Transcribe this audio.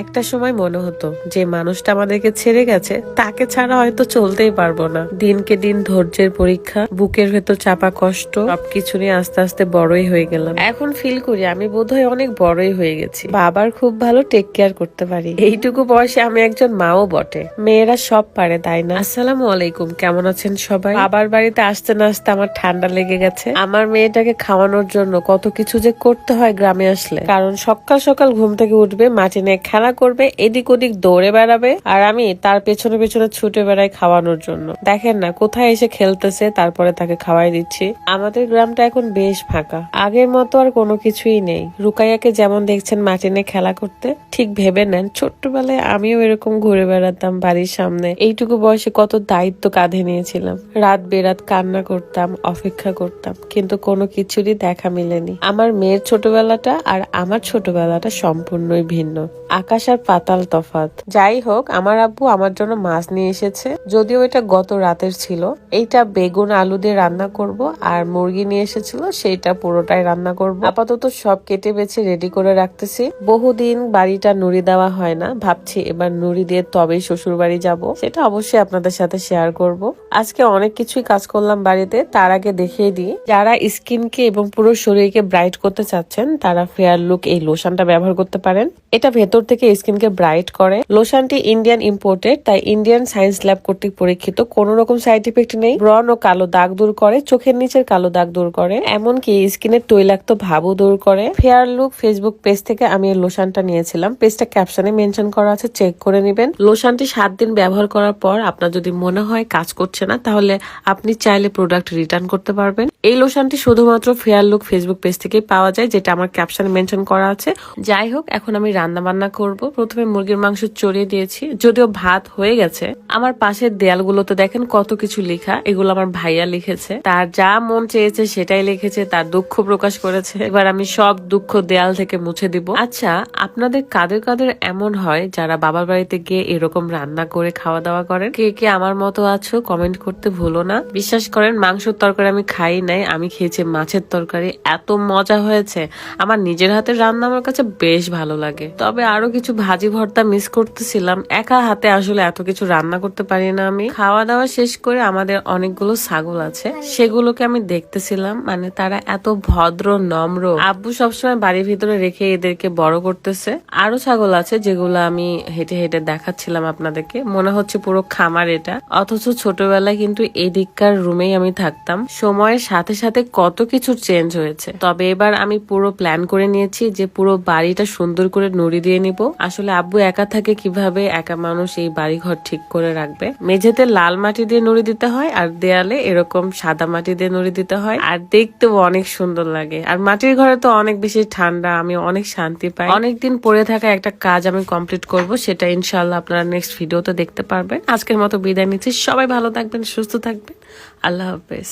একটা সময় মনে হতো যে মানুষটা আমাদেরকে ছেড়ে গেছে, তাকে ছাড়া হয়তো চলতেই পারব না। দিনকে দিন ধৈর্যের পরীক্ষা, বুকের ভেতর চাপা কষ্ট, সবকিছু নিয়ে আস্তে আস্তে বড়ই হয়ে গেলাম। এখন ফিল করি আমি বোধহয় অনেক বড়ই হয়ে গেছি। বাবার খুব ভালো টেক কেয়ার করতে পারি। এইটুকু বয়সে আমি একজন মাও বটে। মেয়েরা সব পারে, তাই না? আসসালামু আলাইকুম, কেমন আছেন সবাই? বাবার বাড়িতে আসতে না আসতে আমার ঠান্ডা লেগে গেছে। আমার মেয়েটাকে খাওয়ানোর জন্য কত কিছু যে করতে হয় গ্রামে আসলে। কারণ সকাল সকাল ঘুম থেকে উঠবে, মাটি নিয়ে খেলা করবে, এদিক ওদিক দৌড়ে বেড়াবে আর আমি তার পেছনে পেছনে ছুটে বেড়াই খাওয়ানোর জন্য। দেখেন না, কোথায় এসে খেলতেছে, তারপরে তাকে খাওয়াই দিচ্ছি। আমাদের গ্রামটা এখন বেশ ফাঁকা। আগের মতো আর কোনো কিছুই নেই। রুকাইয়াকে যেমন দেখছেন মাটি নিয়ে খেলা করতে, ঠিক ভেবে নেন। ছোট্টবেলায় আমিও এরকম ঘুরে বেড়াতাম বাড়ির সামনে। এইটুকু বয়সে কত দায়িত্ব কাঁধে নিয়েছিলাম। রাত বেরাত কান্না করতাম, অপেক্ষা করতাম, কিন্তু কোনো কিছুরই দেখা মিলেনি। আমার মেয়ের ছোটবেলাটা আর আমার ছোটবেলাটা সম্পূর্ণই ভিন্ন। আকাশ আর পাতাল তফাত। যাই হোক, আমার আব্বু আমার জন্য মাছ নিয়ে এসেছে। যদিও এটা গত রাতের ছিল। এইটা বেগুন আলু দিয়ে রান্না করব আর মুরগি নিয়ে এসেছিল, সেইটা পুরোটাই রান্না করব। আপাতত সব কেটে বেছে রেডি করে রাখতেছি। বহুদিন বাড়িটা নুড়ি দেওয়া হয় না। ভাবছি এবার নুড়ি দিয়ে তবেই শ্বশুর বাড়ি যাব। সেটা অবশ্যই আপনাদের সাথে শেয়ার করব। আজকে অনেক কিছুই কাজ করলাম বাড়িতে। তার আগে দেখিয়ে দিই, যারা স্কিনকে এবং পুরো শরীরকে ব্রাইট করতে চাচ্ছেন, তারা ফেয়ার লুক এই লোশনটা ব্যবহার করতে পারেন। এটা ভেতর থেকে স্কিনকে ব্রাইট করে। লোশনটি ইন্ডিয়ান ইম্পোর্টেড, তাই ইন্ডিয়ান সায়েন্স ল্যাব কর্তৃক পরীক্ষিত। কোনো রকম সাইড ইফেক্ট নেই। ব্রণ ও কালো দাগ দূর করে, চোখের নিচের কালো দাগ দূর করে, এমনকি স্কিনের তৈলাক্ত ভাবও দূর করে। ফেয়ার লুক ফেসবুক পেজ থেকে আমি এই লোশনটা নিয়েছিলাম। পেজটা ক্যাপশনে মেনশন করা আছে, চেক করে নেবেন। লোশনটি সাত দিন ব্যবহার করার পর আপনার যদি মনে হয় কাজ করছে না, তাহলে আপনি চাইলে প্রোডাক্ট রিটার্ন করতে পারবেন। এই লোশনটি শুধুমাত্র ফেয়ার লুক ফেসবুক পেজ থেকেই পাওয়া যায়, যেটা আমার ক্যাপশনে মেনশন করা আছে। যাই হোক, এখন আমি রান্না বান্না করব। প্রথমে মুরগির মাংস চড়িয়ে দিয়েছি। যদিও ভাত হয়ে গেছে, আমার পাশের দেয়ালগুলোতে দেখেন কত কিছু লেখা। এগুলো আমার ভাইয়া লিখেছে। তার যা মন চেয়েছে সেটাই লিখেছে, তার দুঃখ প্রকাশ করেছে। এবার আমি সব দুঃখ দেয়াল থেকে মুছে দিব। আচ্ছা আপনাদের কাদের কাদের এমন হয় যারা বাবার বাড়িতে গিয়ে এরকম রান্না করে খাওয়া দাওয়া করেন? কে কে আমার মতো আছো কমেন্ট করতে ভুলো না। বিশ্বাস করেন, মাংসের তরকারি আমি খাই নাই, আমি খেয়েছি মাছের তরকারি। এত মজা হয়েছে। আমার নিজের হাতের রান্না আমার কাছে বেশ ভালো লাগে। তবে আরও কিছু ভাজি ভর্তা মিস করতেছিলাম। একা হাতে আসলে এত কিছু রান্না করতে পারি না আমি। খাওয়া দাওয়া শেষ করে আমাদের অনেকগুলো ছাগল আছে। সেগুলোকে আমি দেখতেছিলাম। মানে তারা এত ভদ্র, নম্র। আব্বু সবসময় বাড়ির ভিতরে রেখে এদেরকে বড় করতেছে। আরও ছাগল আছে যেগুলো আমি হেঁটে হেঁটে দেখাচ্ছিলাম আপনাদেরকে। মনে হচ্ছে পুরো খামার এটা। অথচ ছোটবেলায় কিন্তু এদিককার রুমেই আমি থাকতাম। সময়ের সাথে সাথে কত কিছু চেঞ্জ হয়েছে। তবে এবার আমি পুরো প্ল্যান করে নিয়েছি যে পুরো বাড়িটা সুন্দর করে নুড়ি দিয়ে নিব। আসলে আব্বু একা থাকে কীভাবে? একা মানুষ এই বাড়ি ঘর ঠিক করে রাখবে? মেঝেতে লাল মাটি দিয়ে নুড়ি দিতে হয় আর দেয়ালে এরকম সাদা মাটি দিয়ে নুড়ি দিতে হয়। আর দেখতেও অনেক সুন্দর লাগে। আর মাটির ঘরে তো অনেক বেশি ঠান্ডা, আমি অনেক শান্তি পাই। অনেকদিন পরে থাকা একটা কাজ আমি কমপ্লিট করব, সেটা ইনশাল্লাহ আপনারা নেক্সট ভিডিওতে দেখতে পারবেন। আজকের মতো বিদায় নিচ্ছি। সবাই ভালো থাকবেন, সুস্থ থাকবেন। আল্লাহ হাফেজ।